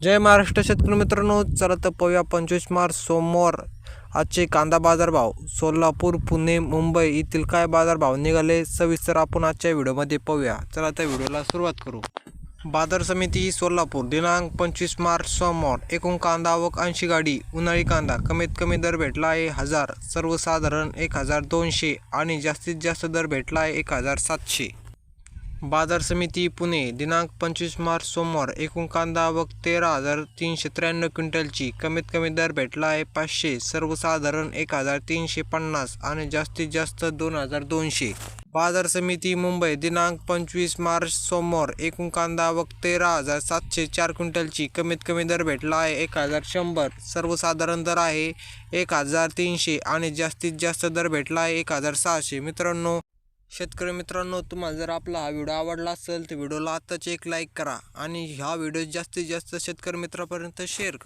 जय महाराष्ट्र शेतकरी मित्रांनो चला तर पाहूया पंचवीस मार्च सोमवार. आजचे कांदा बाजारभाव सोलापूर पुणे मुंबई येथील काय बाजारभाव निघाले सविस्तर आपण आजच्या व्हिडिओमध्ये पाहूया. चला तर व्हिडिओला सुरुवात करू. बाजार समिती सोलापूर दिनांक पंचवीस मार्च सोमवार. एकूण कांदा आवक ऐंशी गाडी उन्हाळी कांदा कमीत कमी दर भेटला आहे हजार सर्वसाधारण एक हजार दोनशे आणि जास्तीत जास्त दर भेटला आहे एक हजार सातशे. बाजार समिती पुणे दिनांक पंचवीस मार्च सोमवार एकूण कांदा आवक तेरा हजार तीनशे त्र्याण्णव क्विंटलची कमीत कमी दर भेटला आहे पाचशे सर्वसाधारण एक हजार तीनशे पन्नास आणि जास्तीत जास्त दोन हजार दोनशे. बाजार समिती मुंबई दिनांक पंचवीस मार्च सोमवार एकूण कांदा आवक तेरा हजार सातशे चार क्विंटलची कमीत कमी दर भेटला आहे एक हजार शंभर सर्वसाधारण दर आहे एक हजार तीनशे आणि जास्तीत जास्त दर भेटला आहे एक हजार सहाशे. मित्रांनो शेतकरी मित्रांनो तुम्हाला जर आपला हा व्हिडिओ आवडला असेल तर व्हिडिओला आत्ताच एक लाईक करा आणि ह्या व्हिडिओ जास्तीत जास्त शेतकरी मित्रापर्यंत शेअर करा.